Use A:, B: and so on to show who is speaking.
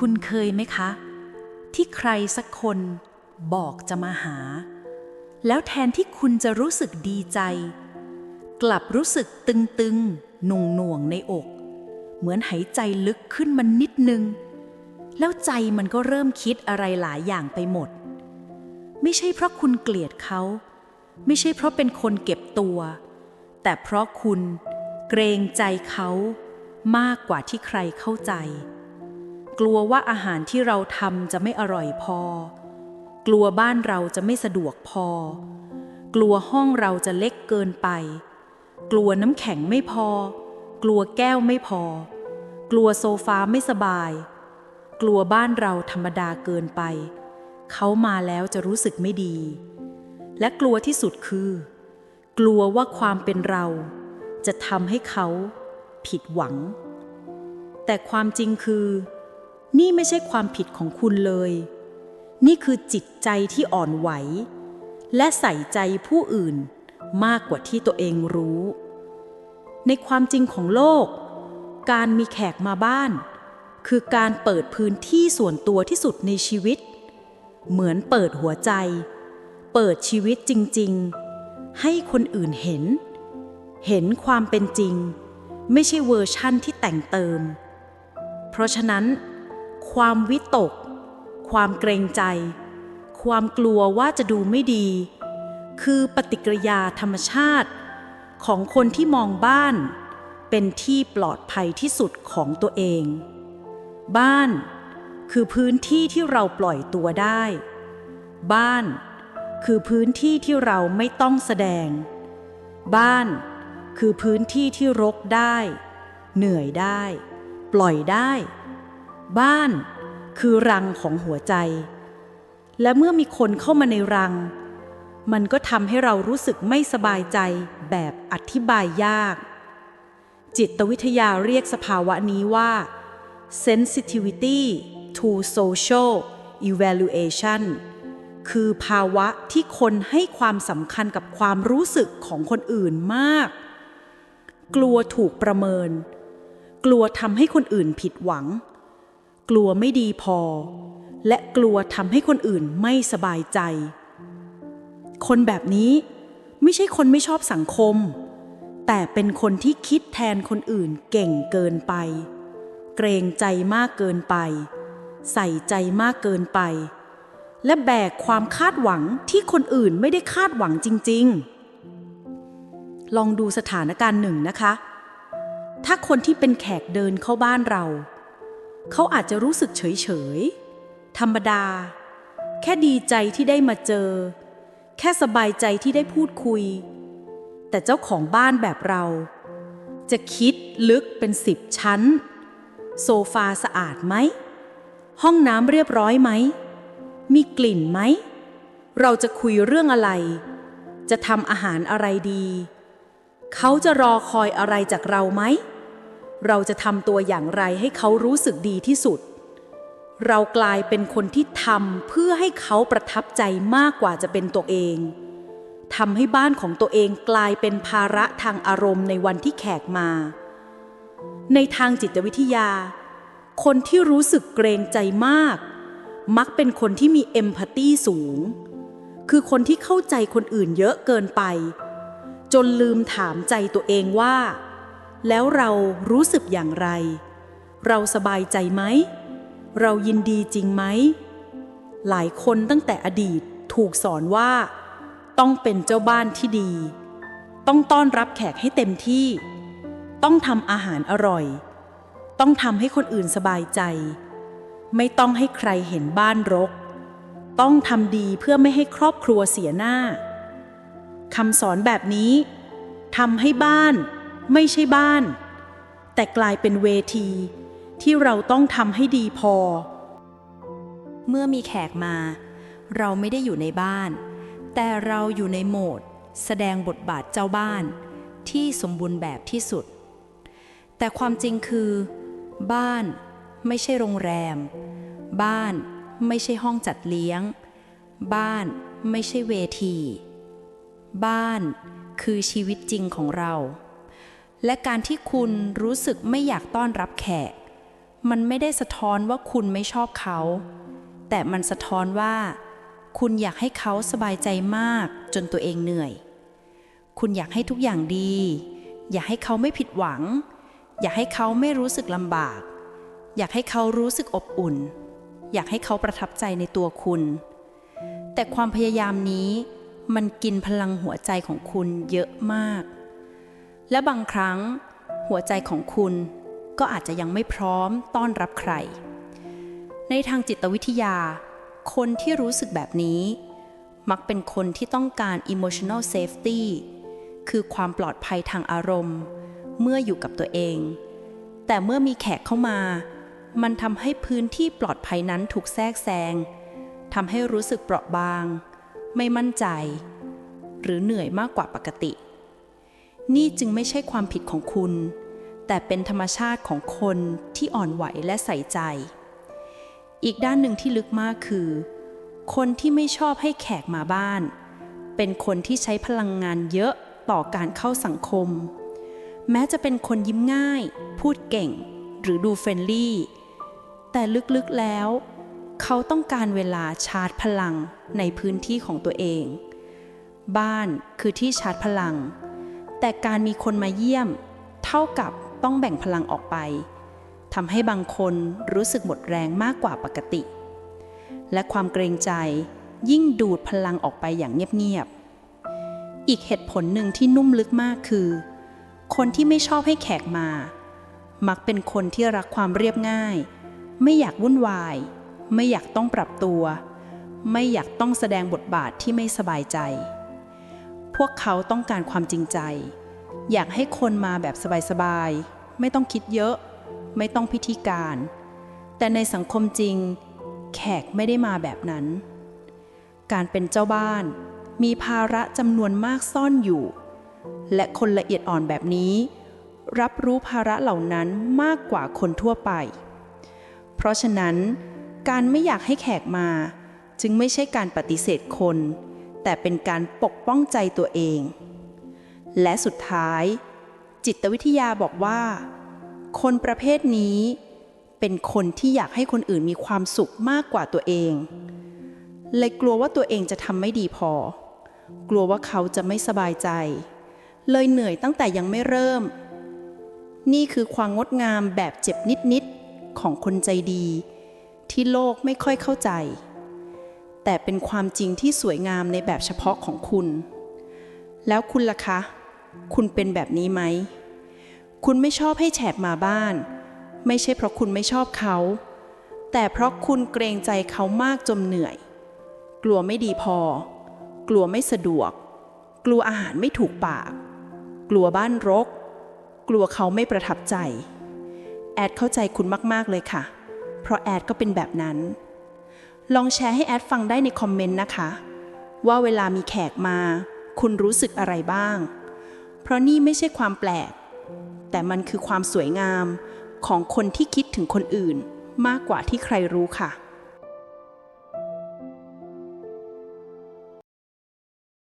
A: คุณเคยไหมคะ ที่ใครสักคนบอกจะมาหา แล้วแทนที่คุณจะรู้สึกดีใจ กลับรู้สึกตึงๆหน่วงหน่วงๆในอก เหมือนหายใจลึกขึ้นมันนิดนึง แล้วใจมันก็เริ่มคิดอะไรหลายอย่างไปหมด ไม่ใช่เพราะคุณเกลียดเขา ไม่ใช่เพราะเป็นคนเก็บตัว แต่เพราะคุณเกรงใจเขามากกว่าที่ใครเข้าใจ กลัวว่าอาหารที่เราทำจะไม่อร่อยพอ กลัวบ้านเราจะไม่สะดวกพอ กลัวห้องเราจะเล็กเกินไป กลัวน้ำแข็งไม่พอ กลัวแก้วไม่พอ กลัวโซฟาไม่สบาย กลัวบ้านเราธรรมดาเกินไป เขามาแล้วจะรู้สึกไม่ดี และกลัวที่สุดคือ กลัวว่าความเป็นเรา จะทำให้เขาผิดหวังแต่ความจริงคือ นี่ไม่ใช่ความผิดของคุณเลย นี่คือจิตใจที่อ่อนไหว และใส่ใจผู้อื่นมากกว่าที่ตัวเองรู้ ในความจริงของโลก การมีแขกมาบ้าน คือการเปิดพื้นที่ส่วนตัวที่สุดในชีวิต เหมือนเปิดหัวใจ เปิดชีวิตจริง ๆ ให้คนอื่นเห็น เห็นความเป็นจริง ไม่ใช่เวอร์ชั่นที่แต่งเติม เพราะฉะนั้น ความวิตก ความเกรงใจ ความกลัวว่าจะดูไม่ดี คือปฏิกิริยาธรรมชาติ ของคนที่มองบ้าน เป็นที่ปลอดภัยที่สุดของตัวเอง บ้านคือพื้นที่ที่เราปล่อยตัวได้ บ้านคือพื้นที่ที่เราไม่ต้องแสดง บ้านคือพื้นที่ที่รกได้ เหนื่อยได้ ปล่อยได้ บ้านคือรังของหัวใจ และเมื่อมีคนเข้ามาในรัง มันก็ทำให้เรารู้สึกไม่สบายใจแบบอธิบายยาก จิตวิทยาเรียกสภาวะนี้ว่า sensitivity to social evaluation คือภาวะที่คนให้ความสำคัญกับความรู้สึกของคนอื่นมาก กลัวถูกประเมิน กลัวทำให้คนอื่นผิดหวัง กลัวไม่ดีพอ และกลัวทำให้คนอื่นไม่สบายใจ คนแบบนี้ไม่ใช่คนไม่ชอบสังคม แต่เป็นคนที่คิดแทนคนอื่นเก่งเกินไป เกรงใจมากเกินไป ใส่ใจมากเกินไป และแบกความคาดหวังที่คนอื่นไม่ได้คาดหวังจริง ๆ ลองดูสถานการณ์หนึ่งนะคะ ถ้าคนที่เป็นแขกเดินเข้าบ้านเรา เขาอาจจะรู้สึกเฉยๆธรรมดา แค่ดีใจที่ได้มาเจอ แค่สบายใจที่ได้พูดคุย แต่เจ้าของบ้านแบบเรา จะคิดลึกเป็นสิบชั้น โซฟาสะอาดไหม ห้องน้ำเรียบร้อยไหม มีกลิ่นไหม เราจะคุยเรื่องอะไร จะทำอาหารอะไรดี เขาจะรอคอยอะไรจากเราไหม เราจะทำตัวอย่างไรให้เขารู้สึกดีที่สุด เรากลายเป็นคนที่ทำเพื่อให้เขาประทับใจมากกว่าจะเป็นตัวเองทำให้บ้านของตัวเองกลายเป็นภาระทางอารมณ์ในวันที่แขกมา ในทางจิตวิทยา คนที่รู้สึกเกรงใจมาก มักเป็นคนที่มีเอมพัตตีสูง คือคนที่เข้าใจคนอื่นเยอะเกินไป จนลืมถามใจตัวเองว่า แล้วเรารู้สึกอย่างไร เราสบายใจไหม เรายินดีจริงไหม หลายคนตั้งแต่อดีตถูกสอนว่า ต้องเป็นเจ้าบ้านที่ดี ต้องต้อนรับแขกให้เต็มที่ ต้องทำอาหารอร่อย ต้องทำให้คนอื่นสบายใจ ไม่ต้องให้ใครเห็นบ้านรก ต้องทำดีเพื่อไม่ให้ครอบครัวเสียหน้าคำสอนแบบนี้ทำให้บ้าน ไม่ใช่บ้าน แต่กลายเป็นเวทีที่เราต้องทำให้ดีพอ
B: เมื่อมีแขกมา เราไม่ได้อยู่ในบ้าน แต่เราอยู่ในโหมด แสดงบทบาทเจ้าบ้าน ที่สมบูรณ์แบบที่สุด แต่ความจริงคือ บ้านไม่ใช่โรงแรม บ้านไม่ใช่ห้องจัดเลี้ยง บ้านไม่ใช่เวที บ้านคือชีวิตจริงของเรา และการที่คุณรู้สึกไม่อยากต้อนรับแขก มันไม่ได้สะท้อนว่าคุณไม่ชอบเขา แต่มันสะท้อนว่า คุณอยากให้เขาสบายใจมากจนตัวเองเหนื่อย คุณอยากให้ทุกอย่างดี อยากให้เขาไม่ผิดหวัง อยากให้เขาไม่รู้สึกลำบาก อยากให้เขารู้สึกอบอุ่น อยากให้เขาประทับใจในตัวคุณ แต่ความพยายามนี้มันกินพลังหัวใจของคุณเยอะมาก และบางครั้งหัวใจของคุณก็อาจจะยังไม่พร้อมต้อนรับใคร ในทางจิตวิทยา คนที่รู้สึกแบบนี้ มักเป็นคนที่ต้องการ emotional safety คือความปลอดภัยทางอารมณ์ เมื่ออยู่กับตัวเอง แต่เมื่อมีแขกเข้ามา มันทำให้พื้นที่ปลอดภัยนั้นถูกแทรกแซงทำให้รู้สึกเปราะบาง ไม่มั่นใจ หรือเหนื่อยมากกว่าปกติ นี่จึงไม่ใช่ความผิดของคุณ แต่เป็นธรรมชาติของคนที่อ่อนไหวและใส่ใจ อีกด้านหนึ่งที่ลึกมากคือ คนที่ไม่ชอบให้แขกมาบ้าน เป็นคนที่ใช้พลังงานเยอะต่อการเข้าสังคม แม้จะเป็นคนยิ้มง่าย พูดเก่ง หรือดูเฟรนลี่ แต่ลึกๆแล้ว เขาต้องการเวลาชาร์จพลังในพื้นที่ของตัวเอง บ้านคือที่ชาร์จพลัง แต่การมีคนมาเยี่ยม เท่ากับต้องแบ่งพลังออกไปทำให้บางคนรู้สึกหมดแรงมากกว่าปกติ และความเกรงใจยิ่งดูดพลังออกไปอย่างเงียบๆ อีกเหตุผลหนึ่งที่นุ่มลึกมากคือ คนที่ไม่ชอบให้แขกมา มักเป็นคนที่รักความเรียบง่าย ไม่อยากวุ่นวาย ไม่อยากต้องปรับตัว ไม่อยากต้องแสดงบทบาทที่ไม่สบายใจ วกเขาต้องการความจริงใจ อยากให้คนมาแบบสบายๆ ไม่ต้องคิดเยอะ ไม่ต้องพิธีการ แต่ในสังคมจริง แขกไม่ได้มาแบบนั้น การเป็นเจ้าบ้าน มีภาระจำนวนมากซ่อนอยู่ และคนละเอียดอ่อนแบบนี้ รับรู้ภาระเหล่านั้นมากกว่าคนทั่วไป เพราะฉะนั้น การไม่อยากให้แขกมา จึงไม่ใช่การปฏิเสธคน แต่เป็นการปกป้องใจตัวเอง และสุดท้าย จิตวิทยาบอกว่า คนประเภทนี้ เป็นคนที่อยากให้คนอื่นมีความสุขมากกว่าตัวเอง เลยกลัวว่าตัวเองจะทำไม่ดีพอ กลัวว่าเขาจะไม่สบายใจ เลยเหนื่อยตั้งแต่ยังไม่เริ่ม นี่คือความงดงามแบบเจ็บนิดๆของคนใจดี ที่โลกไม่ค่อยเข้าใจ แต่เป็นความจริงที่สวยงามในแบบเฉพาะของคุณ แล้วคุณล่ะคะ คุณเป็นแบบนี้ไหม คุณไม่ชอบให้แฉกมาบ้าน ไม่ใช่เพราะคุณไม่ชอบเขา แต่เพราะคุณเกรงใจเขามากจนเหนื่อย กลัวไม่ดีพอ กลัวไม่สะดวก กลัวอาหารไม่ถูกปาก กลัวบ้านรก กลัวเขาไม่ประทับใจ แอดเข้าใจคุณมาก ๆ เลยค่ะ เพราะแอดก็เป็นแบบนั้น ลองแชร์ให้แอดฟังได้ในคอมเมนต์นะคะ ว่าเวลามีแขกมา คุณรู้สึกอะไรบ้าง เพราะนี่ไม่ใช่ความแปลก แต่มันคือความสวยงามของคนที่คิดถึงคนอื่นมากกว่าที่ใครรู้ค่ะ